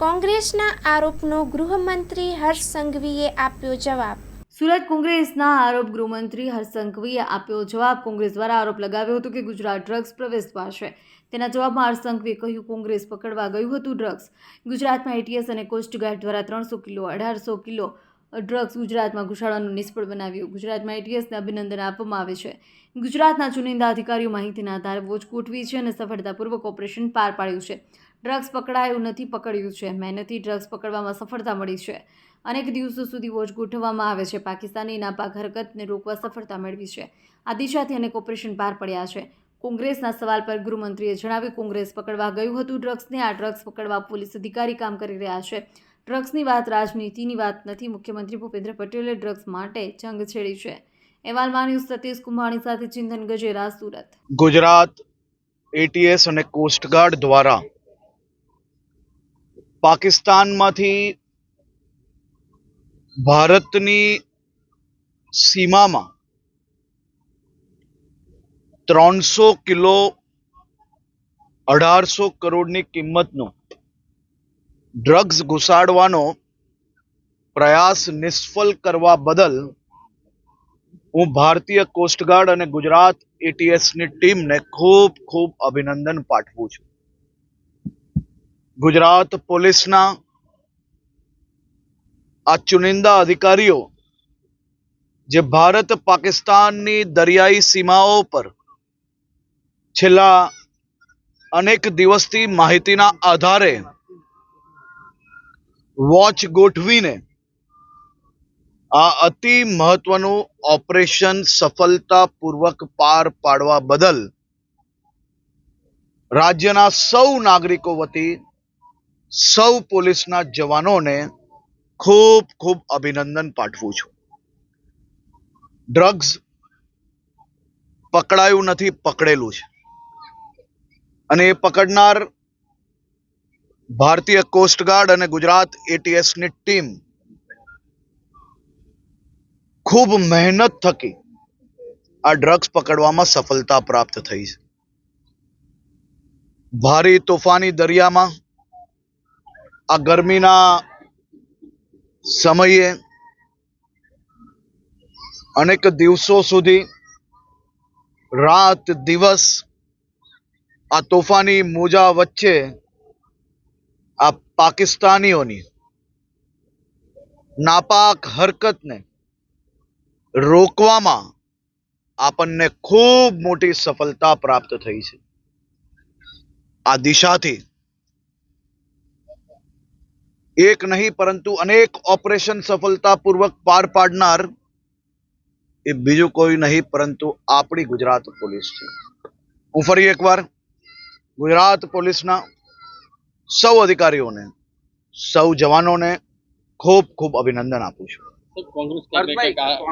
કોંગ્રેસના આરોપનો ગૃહમંત્રી હર્ષ સંઘવીએ આપ્યો જવાબ. સુરત કોંગ્રેસના આરોપ ગૃહમંત્રી હર્ષ સંઘવીએ આપ્યો જવાબ. કોંગ્રેસ દ્વારા આરોપ લગાવ્યો હતો કે ગુજરાત ડ્રગ્સ પ્રવેશમાં છે. તેના જવાબમાં હર્ષ સંઘવીએ કહ્યું, કોંગ્રેસ પકડવા ગયું હતું ડ્રગ્સ. ગુજરાતમાં એટીએસ અને કોસ્ટગાર્ડ દ્વારા ત્રણસો કિલો, અઢારસો કિલો ડ્રગ્સ ગુજરાતમાં ઘુસાડવાનું નિષ્ફળ બનાવ્યું. ગુજરાતમાં એટીએસને અભિનંદન આપવામાં આવે છે. ગુજરાતના ચુનિંદા અધિકારીઓ માહિતીના આધારે વોચ ગોઠવી છે અને સફળતાપૂર્વક ઓપરેશન પાર પાડ્યું છે. ડ્રગ્સ પકડાયું નથી, પકડ્યું છે. મહેનતથી ડ્રગ્સ પકડવામાં સફળતા મળી છે. અનેક દિવસો સુધી વોચ ગોઠવવામાં આવે છે. પાકિસ્તાની નાપાક હરકતને રોકવા સફળતા મેળવી છે. આ દિશાથી અનેક ઓપરેશન પાર પડ્યા છે. કોંગ્રેસના સવાલ પર ગૃહમંત્રીએ જણાવ્યું, કોંગ્રેસ પકડવા ગયું હતું ડ્રગ્સને, આ ડ્રગ્સ પકડવા પોલીસ અધિકારી કામ કરી રહ્યા છે. ડ્રગ્સની વાત રાજનીતિની વાત નથી. મુખ્યમંત્રી ભૂપેન્દ્ર પટેલે ડ્રગ્સ માટે જંગ છેડી છે. અહેવાલમાં ન્યૂઝ સતીશ કુંભાણી સાથે ચિંતન ગજેરા, સુરત. ગુજરાત એટીએસ અને કોસ્ટગાર્ડ દ્વારા પાકિસ્તાનમાંથી ભારતની સીમામાં ત્રણસો કિલો અઢારસો કરોડની કિંમતનું ડ્રગ્સ ઘુસાડવાનો પ્રયાસ નિષ્ફળ કરવા બદલ હું ભારતીય કોસ્ટગાર્ડ અને ગુજરાત એટીએસની ટીમને ખૂબ ખૂબ અભિનંદન પાઠવું છું. ગુજરાત પોલીસના આ ચુનિંદા અધિકારીઓ જે ભારત પાકિસ્તાનની દરિયાઈ સીમાઓ પર છેલ્લા અનેક દિવસથી માહિતીના આધારે વોચ ગોઠવીને આ અતિ મહત્વનું ઓપરેશન સફળતાપૂર્વક પાર પાડવા બદલ રાજ્યના સૌ નાગરિકો વતી સૌ પોલીસના જવાનોને ખૂબ ખૂબ અભિનંદન પાઠવું છું. ડ્રગ્સ પકડાયું નથી, પકડેલું છે. અને એ પકડનાર ભારતીય કોસ્ટગાર્ડ અને ગુજરાત એટીએસની ટીમ ખૂબ મહેનત થકી આ ડ્રગ્સ પકડવામાં સફળતા પ્રાપ્ત થઈ છે. ભારે તોફાની દરિયામાં આ ગરમીના સમયે અનેક દિવસો સુધી રાત દિવસ આ તોફાની મોજા વચ્ચે આ પાકિસ્તાનીઓની નાપાક હરકતને રોકવામાં આપણને ખૂબ મોટી સફળતા પ્રાપ્ત થઈ છે. આ દિશાથી એક નહીં, પરંતુ અનેક ઓપરેશન સફળતાપૂર્વક પાર પાડનાર એ બીજું કોઈ નહીં, પરંતુ આપણી ગુજરાત પોલીસ છે. હું ફરી એકવાર ગુજરાત પોલીસના સૌ અધિકારીઓને, સૌ જવાનોને ખૂબ ખૂબ અભિનંદન આપું છું.